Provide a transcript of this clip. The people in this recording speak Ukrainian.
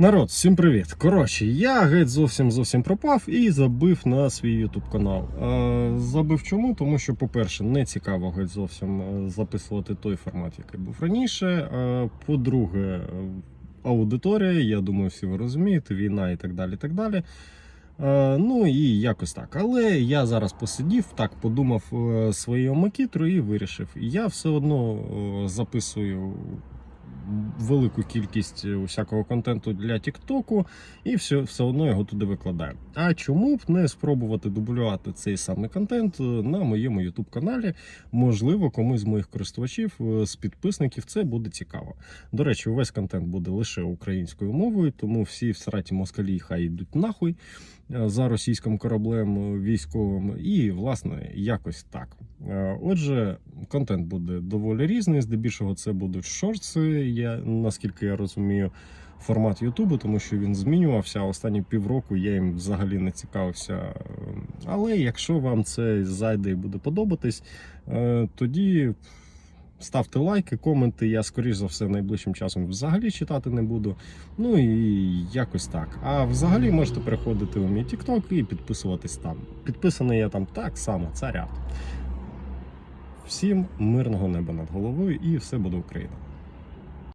Народ, всім привіт! Коротше, я геть зовсім зовсім пропав і забив на свій YouTube канал. Е, забив чому? Тому що, по-перше, не цікаво геть зовсім е, записувати той формат, який був раніше. Е, по-друге, аудиторія, я думаю, всі ви розумієте, війна і так далі. І так далі. Ну і якось так. Але я зараз посидів, так подумав своєю макітру і вирішив. Я все одно записую велику кількість усякого контенту для Тіктоку і все, все одно його туди викладаю. А чому б не спробувати дублювати цей самий контент е, на моєму YouTube каналі? Можливо, комусь з моїх користувачів, е, з підписників це буде цікаво. До речі, увесь контент буде лише українською мовою, тому всі всраті москалі хай йдуть нахуй е, за російським кораблем е, військовим. І, власне, якось так. Е, Отже, контент буде доволі різний. Здебільшого це будуть шортси, я, наскільки я розумію. Формат Ютубу, тому що він змінювався. Останні півроку я їм взагалі не цікавився. Але якщо вам це зайде і буде подобатись, е, тоді ставте лайки, коменти. Я скоріш за все найближчим часом взагалі читати не буду. Ну і якось так. А взагалі можете переходити у мій TikTok і підписуватись там. Підписаний я там так само, царя. Всім мирного неба над головою і все буде Україна.